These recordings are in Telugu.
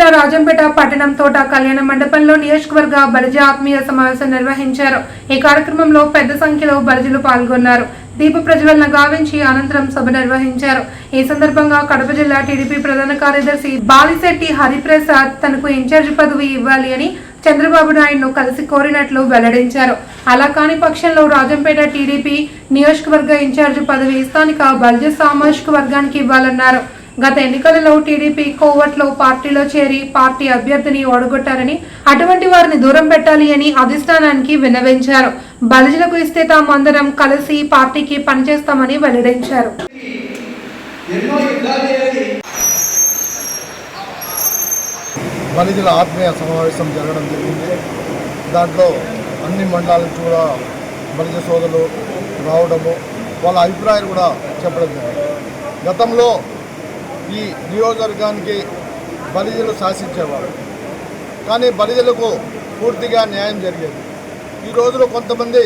జిల్లా రాజంపేట పట్టణం తోట కళ్యాణ మండపంలో నియోజకవర్గ బలిజ ఆత్మీయ సమావేశం నిర్వహించారు. ఈ కార్యక్రమంలో పెద్ద సంఖ్యలో బలిజలు పాల్గొన్నారు. దీప ప్రజ్వలన గావించి అనంతరం సభ నిర్వహించారు. ఈ సందర్భంగా కడప జిల్లా టీడీపీ ప్రధాన కార్యదర్శి బాలిశెట్టి హరిప్రసాద్ తనకు ఇన్ఛార్జి పదవి ఇవ్వాలి అని చంద్రబాబు నాయుడును కలిసి కోరినట్లు వెల్లడించారు. అలా కాని పక్షంలో రాజంపేట టీడీపీ నియోజకవర్గ ఇన్ఛార్జి పదవి స్థానిక బల్జ సామాజిక వర్గానికి ఇవ్వాలన్నారు. గత ఎన్నికలలో టీడీపీ కోవట్లో పార్టీలో చేరి పార్టీ అభ్యర్థిని ఓడగొట్టారని అటువంటి వారిని దూరం పెట్టాలి అని అధిష్టానానికి విన్నవించారు. బలిజలకు ఇస్తే తామందరం కలిసి పార్టీకి పనిచేస్తామని వెల్లడించారు. బలిజల ఆత్మీయ సమావేశం జరగడం జరిగింది. దాంట్లో అన్ని మండలాల నుంచి కూడా బలిజ సోదరులు రావడము వాళ్ళ అభిప్రాయాలు కూడా చెప్పడం జరిగింది. గతంలో ఈ నియోజకవర్గానికి బలిజలు శాసించేవారు. కానీ బలిజలకు పూర్తిగా న్యాయం జరిగేది. ఈ రోజులో కొంతమంది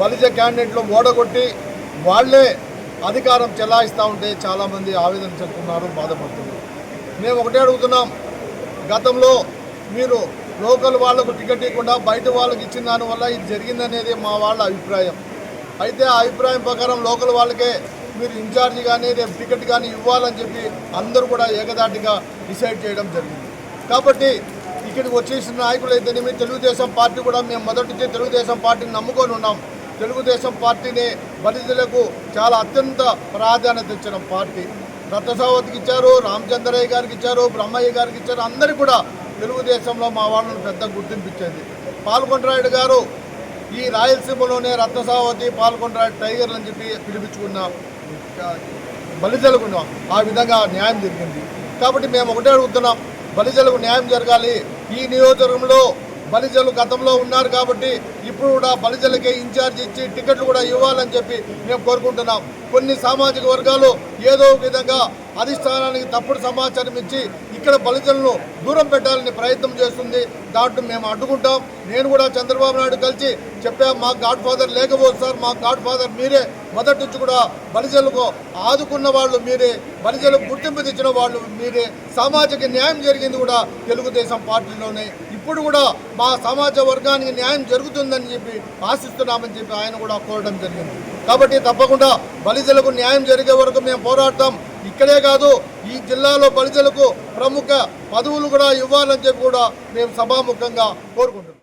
బలిజ క్యాండిడేట్లు ఓడగొట్టి వాళ్ళే అధికారం చెలాయిస్తూ ఉంటే చాలామంది ఆవేదన చెందుతున్నారు బాధపడుతున్నారు. మేము ఒకటే అడుగుతున్నాం గతంలో మీరు లోకల్ వాళ్ళకు టికెట్ ఇవ్వకుండా బయట వాళ్ళకి ఇచ్చిన దానివల్ల ఇది జరిగిందనేది మా వాళ్ళ అభిప్రాయం. అయితే ఆ అభిప్రాయం ప్రకారం లోకల్ వాళ్ళకే మీరు ఇన్ఛార్జి కానీ రేపు టికెట్ కానీ ఇవ్వాలని చెప్పి అందరూ కూడా ఏకదాటిగా డిసైడ్ చేయడం జరిగింది. కాబట్టి ఇక్కడికి వచ్చేసిన నాయకులు అయితేనేమి తెలుగుదేశం పార్టీ కూడా మేము మొదటి నుంచి తెలుగుదేశం పార్టీని నమ్ముకొని ఉన్నాం. తెలుగుదేశం పార్టీని బలితులకు చాలా అత్యంత ప్రాధాన్యత ఇచ్చిన పార్టీ. రత్నసావతికి ఇచ్చారు రామచంద్రయ్య గారికి ఇచ్చారు బ్రహ్మయ్య గారికి ఇచ్చారు. అందరికీ కూడా తెలుగుదేశంలో మా వాళ్ళని పెద్ద గుర్తింపు ఇచ్చేది. పాల్గొండరాయుడు గారు ఈ రాయలసీమలోనే రత్నసావతి పాల్గొండరాయుడు టైగర్లు అని చెప్పి పిలిపించుకున్నాం. బలిజలకు ఆ విధంగా న్యాయం జరిగింది. కాబట్టి మేము ఒకటే అడుగుతున్నాం. బలిజలకు న్యాయం జరగాలి. ఈ నియోజకవర్గంలో బలిజలు గతంలో ఉన్నారు కాబట్టి ఇప్పుడు కూడా బలిజలకే ఇన్ఛార్జ్ ఇచ్చి టికెట్లు కూడా ఇవ్వాలని చెప్పి మేము కోరుకుంటున్నాం. కొన్ని సామాజిక వర్గాలు ఏదో విధంగా అధిష్టానానికి తప్పుడు సమాచారం ఇచ్చి ఇక్కడ బలిజలను దూరం పెట్టాలని ప్రయత్నం చేస్తుంది. దాంట్లో మేము అడ్డుకుంటాం. నేను కూడా చంద్రబాబు నాయుడు కలిసి చెప్పా మా గాడ్ ఫాదర్ లేకపోతే సార్ మా గాడ్ ఫాదర్ మీరే మొదటి నుంచి కూడా బలిజలకు ఆదుకున్న వాళ్ళు మీరే బలిజలకు గుర్తింపు తెచ్చిన వాళ్ళు మీరే. సామాజిక న్యాయం జరిగింది కూడా తెలుగుదేశం పార్టీలోనే. ఇప్పుడు కూడా మా సమాజ వర్గానికి న్యాయం జరుగుతుందని చెప్పి ఆశిస్తున్నామని చెప్పి ఆయన కూడా కోరడం జరిగింది. కాబట్టి తప్పకుండా బలిజలకు న్యాయం జరిగే వరకు మేము పోరాడతాం. ఇక్కడే కాదు ఈ జిల్లాలో బలిజలకు ప్రముఖ పదవులు కూడా ఇవ్వాలని చెప్పి కూడా మేము సభాముఖంగా కోరుకుంటున్నాం.